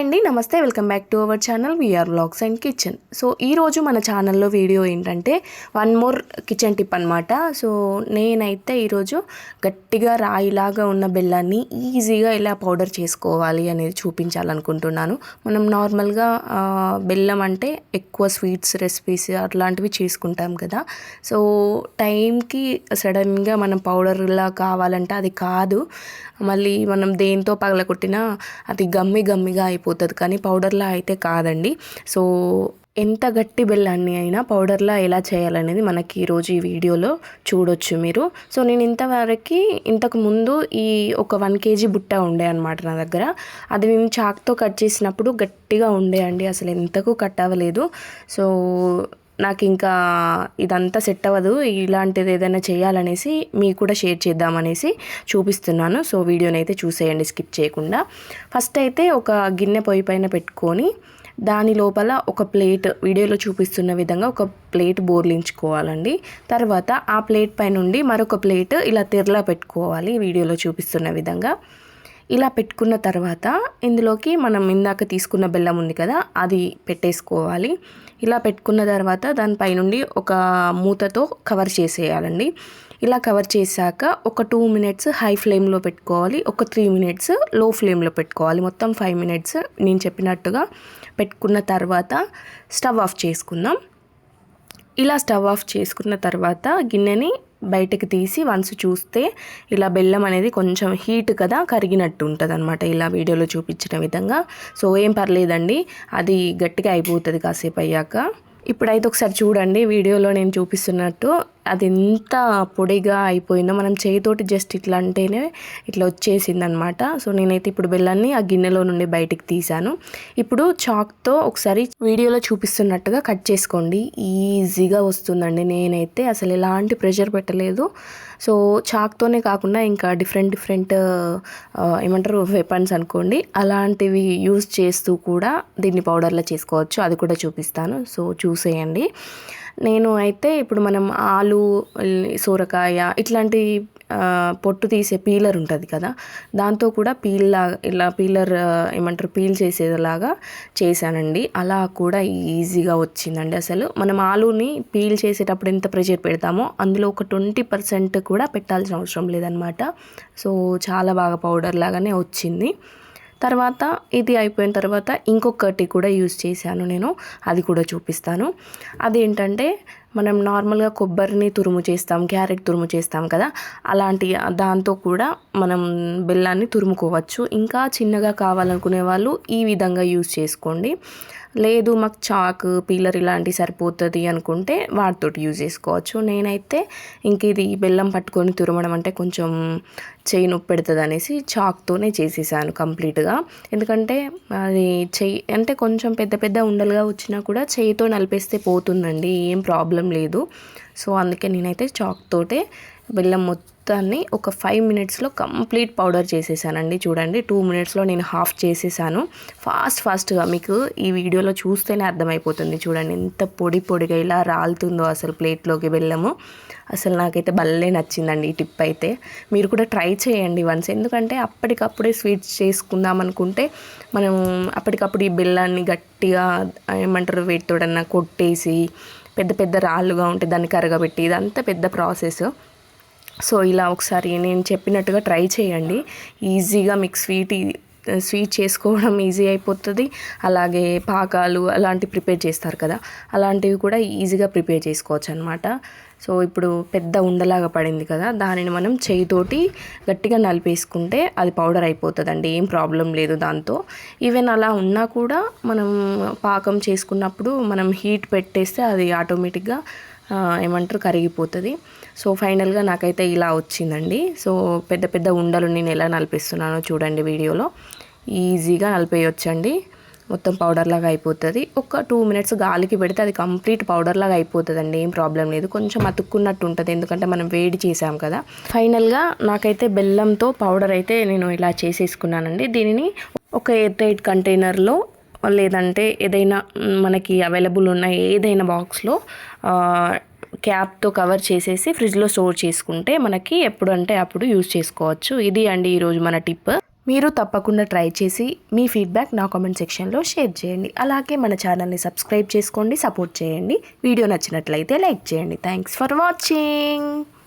నమస్తే welcome back to our channel. VR blogs and kitchen so ఈరోజు మన ఛానల్లో వీడియో ఏంటంటే వన్ మోర్ కిచెన్ టిప్ అనమాట సో నేనైతే ఈరోజు గట్టిగా రాయిలాగా ఉన్న బెల్లాన్ని ఈజీగా ఎలా పౌడర్ చేసుకోవాలి అనేది చూపించాలనుకుంటున్నాను. మనం నార్మల్గా బెల్లం అంటే ఎక్కువ స్వీట్స్ రెసిపీస్ అట్లాంటివి చేసుకుంటాం కదా. సో టైంకి సడన్గా మనం పౌడర్లా కావాలంటే అది కాదు. మళ్ళీ మనం దేంతో పగలగొట్టినా అది గమ్మి గమ్మిగా అయిపోతుంది కానీ పౌడర్లా అయితే కాదండి. సో ఎంత గట్టి బెల్లాన్ని అయినా పౌడర్లా ఎలా చేయాలనేది మనకి ఈరోజు ఈ వీడియోలో చూడొచ్చు మీరు. సో నేను ఇంతవరకు ఇంతకు ముందు ఈ ఒక వన్ కేజీ బుట్ట ఉండే అనమాట నా దగ్గర. అది నేను చాక్తో కట్ చేసినప్పుడు గట్టిగా ఉండే అండి. అసలు ఎంతకు కట్ అవ్వలేదు. సో నాకు ఇంకా ఇదంతా సెట్ అవ్వదు ఇలాంటిది ఏదైనా చేయాలనేసి మీకు కూడా షేర్ చేద్దామనేసి చూపిస్తున్నాను. సో వీడియోని అయితే చూసేయండి స్కిప్ చేయకుండా. ఫస్ట్ అయితే ఒక గిన్నె పొయ్యి పైన పెట్టుకొని దాని లోపల ఒక ప్లేట్ వీడియోలో చూపిస్తున్న విధంగా ఒక ప్లేట్ బోర్లించుకోవాలండి. తర్వాత ఆ ప్లేట్ పైనుండి మరొక ప్లేట్ ఇలా తెరలా పెట్టుకోవాలి వీడియోలో చూపిస్తున్న విధంగా. ఇలా పెట్టుకున్న తర్వాత ఇందులోకి మనం ఇందాక తీసుకున్న బెల్లం ఉంది కదా అది పెట్టేసుకోవాలి. ఇలా పెట్టుకున్న తర్వాత దానిపై నుండి ఒక మూతతో కవర్ చేసేయాలండి. ఇలా కవర్ చేశాక ఒక టూ మినిట్స్ హై ఫ్లేమ్లో పెట్టుకోవాలి. ఒక త్రీ మినిట్స్లో ఫ్లేమ్లో పెట్టుకోవాలి. మొత్తం ఫైవ్ మినిట్స్ నేను చెప్పినట్టుగా పెట్టుకున్న తర్వాత స్టవ్ ఆఫ్ చేసుకుందాం. ఇలా స్టవ్ ఆఫ్ చేసుకున్న తర్వాత గిన్నెని బయటకు తీసి వన్స్ చూస్తే ఇలా బెల్లం అనేది కొంచెం హీట్ కదా కరిగినట్టు ఉంటుంది అనమాట ఇలా వీడియోలో చూపించిన విధంగా. సో ఏం పర్లేదండి. అది గట్టిగా అయిపోతుంది కాసేపు అయ్యాక. ఇప్పుడైతే ఒకసారి చూడండి వీడియోలో నేను చూపిస్తున్నట్టు అది ఎంత పొడిగా అయిపోయిందో. మనం చేయితోటి జస్ట్ ఇట్లా అంటేనే ఇట్లా వచ్చేసింది అనమాట సో నేనైతే ఇప్పుడు బెల్లాన్ని ఆ గిన్నెలో నుండి బయటికి తీసాను ఇప్పుడు చాక్తో ఒకసారి వీడియోలో చూపిస్తున్నట్టుగా కట్ చేసుకోండి. ఈజీగా వస్తుందండి. నేనైతే అసలు ఎలాంటి ప్రెషర్ పెట్టలేదు. సో చాక్తోనే కాకుండా ఇంకా డిఫరెంట్ డిఫరెంట్ ఏమంటారు వెపన్స్ అనుకోండి అలాంటివి యూజ్ చేస్తూ కూడా దీన్ని పౌడర్లో చేసుకోవచ్చు. అది కూడా చూపిస్తాను. సో చూసేయండి. నేను అయితే ఇప్పుడు మనం ఆలు సోరకాయ ఇట్లాంటి పొట్టు తీసే పీలర్ ఉంటుంది కదా దాంతో కూడా పీల్లా ఇలా పీలర్ ఏమంటారు పీల్ చేసేలాగా చేశానండి. అలా కూడా ఈజీగా వచ్చిందండి అసలు. మనం ఆలూని పీల్ చేసేటప్పుడు ఎంత ప్రెషర్ పెడతామో అందులో ఒక ట్వంటీ పర్సెంట్ కూడా పెట్టాల్సిన అవసరం లేదనమాట. సో చాలా బాగా పౌడర్ లాగానే వచ్చింది. తర్వాత ఇది అయిపోయిన తర్వాత ఇంకొకటి కూడా యూజ్ చేశాను నేను. అది కూడా చూపిస్తాను. అదేంటంటే మనం నార్మల్గా కొబ్బరిని తురుము చేస్తాం క్యారెట్ తురుము చేస్తాం కదా అలాంటి దాంతో కూడా మనం బెల్లాన్ని తురుముకోవచ్చు. ఇంకా చిన్నగా కావాలనుకునే వాళ్ళు ఈ విధంగా యూజ్ చేసుకోండి. లేదు మాకు చాక్ పీలర్ ఇలాంటివి సరిపోతుంది అనుకుంటే వాటితోటి యూజ్ చేసుకోవచ్చు. నేనైతే ఇంక ఇది బెల్లం పట్టుకొని తురమడం అంటే కొంచెం చేయి నొప్పి పెడుతుంది అనేసి చాక్తోనే చేసేసాను కంప్లీట్గా. ఎందుకంటే అది చెయ్యి అంటే కొంచెం పెద్ద పెద్ద ఉండలుగా వచ్చినా కూడా చేయితో నలిపేస్తే పోతుందండి ఏం ప్రాబ్లం లేదు. సో అందుకే నేనైతే చాక్ తోటే బెల్లం మొత్తాన్ని ఒక ఫైవ్ మినిట్స్లో కంప్లీట్ పౌడర్ చేసేసానండి. చూడండి టూ మినిట్స్లో నేను హాఫ్ చేసేసాను. ఫాస్ట్ ఫాస్ట్గా మీకు ఈ వీడియోలో చూస్తేనే అర్థమైపోతుంది. చూడండి ఎంత పొడి పొడిగా ఇలా రాలుతుందో అసలు ప్లేట్లోకి వెళ్ళము. అసలు నాకైతే భలే నచ్చిందండి ఈ టిప్ అయితే. మీరు కూడా ట్రై చేయండి వన్స్ ఎందుకంటే అప్పటికప్పుడే స్వీట్స్ చేసుకుందాం అనుకుంటే మనం అప్పటికప్పుడు ఈ బెల్లాన్ని గట్టిగా ఏమంటారు వేటితోడన్నా కొట్టేసి పెద్ద పెద్ద రాళ్ళుగా ఉంటే దాన్ని కరగబెట్టి ఇదంతా పెద్ద ప్రాసెస్ సో ఇలా ఒకసారి నేను చెప్పినట్టుగా ట్రై చేయండి. ఈజీగా మీకు స్వీట్ స్వీట్ చేసుకోవడం ఈజీ అయిపోతుంది. అలాగే పాకాలు అలాంటివి ప్రిపేర్ చేస్తారు కదా అలాంటివి కూడా ఈజీగా ప్రిపేర్ చేసుకోవచ్చు అనమాట సో ఇప్పుడు పెద్ద ఉండలాగా పడింది కదా దానిని మనం చేయితోటి గట్టిగా నలిపేసుకుంటే అది పౌడర్ అయిపోతుందండి ఏం ప్రాబ్లం లేదు దాంతో. ఈవెన్ అలా ఉన్నా కూడా మనం పాకం చేసుకున్నప్పుడు మనం హీట్ పెట్టేస్తే అది ఆటోమేటిక్గా ఏమంటారు కరిగిపోతుంది. సో ఫైనల్గా నాకైతే ఇలా వచ్చిందండి. సో పెద్ద పెద్ద ఉండలు నేను ఎలా నలిపిస్తున్నానో చూడండి వీడియోలో. ఈజీగా నలిపేయొచ్చండి. మొత్తం పౌడర్ లాగా అయిపోతుంది. ఒక టూ మినిట్స్ గాలికి పెడితే అది కంప్లీట్ పౌడర్ లాగా అయిపోతుందండి. ఏం ప్రాబ్లం లేదు. కొంచెం అతుక్కున్నట్టు ఉంటుంది. ఎందుకంటే మనం వేడి చేసాం కదా. ఫైనల్గా నాకైతే బెల్లంతో పౌడర్ అయితే నేను ఇలా చేసేసుకున్నానండి. దీనిని ఒక ఎయిర్ టైట్ కంటైనర్లో లేదంటే ఏదైనా మనకి అవైలబుల్ ఉన్న ఏదైనా బాక్స్లో క్యాప్తో కవర్ చేసేసి ఫ్రిడ్జ్లో స్టోర్ చేసుకుంటే మనకి ఎప్పుడు అంటే అప్పుడు యూజ్ చేసుకోవచ్చు. ఇది అండి ఈరోజు మన టిప్. మీరు తప్పకుండా ట్రై చేసి మీ ఫీడ్బ్యాక్ నా కామెంట్ సెక్షన్లో షేర్ చేయండి. అలాగే మన ఛానల్ని సబ్స్క్రైబ్ చేసుకోండి సపోర్ట్ చేయండి. వీడియో నచ్చినట్లయితే లైక్ చేయండి. Thanks for watching.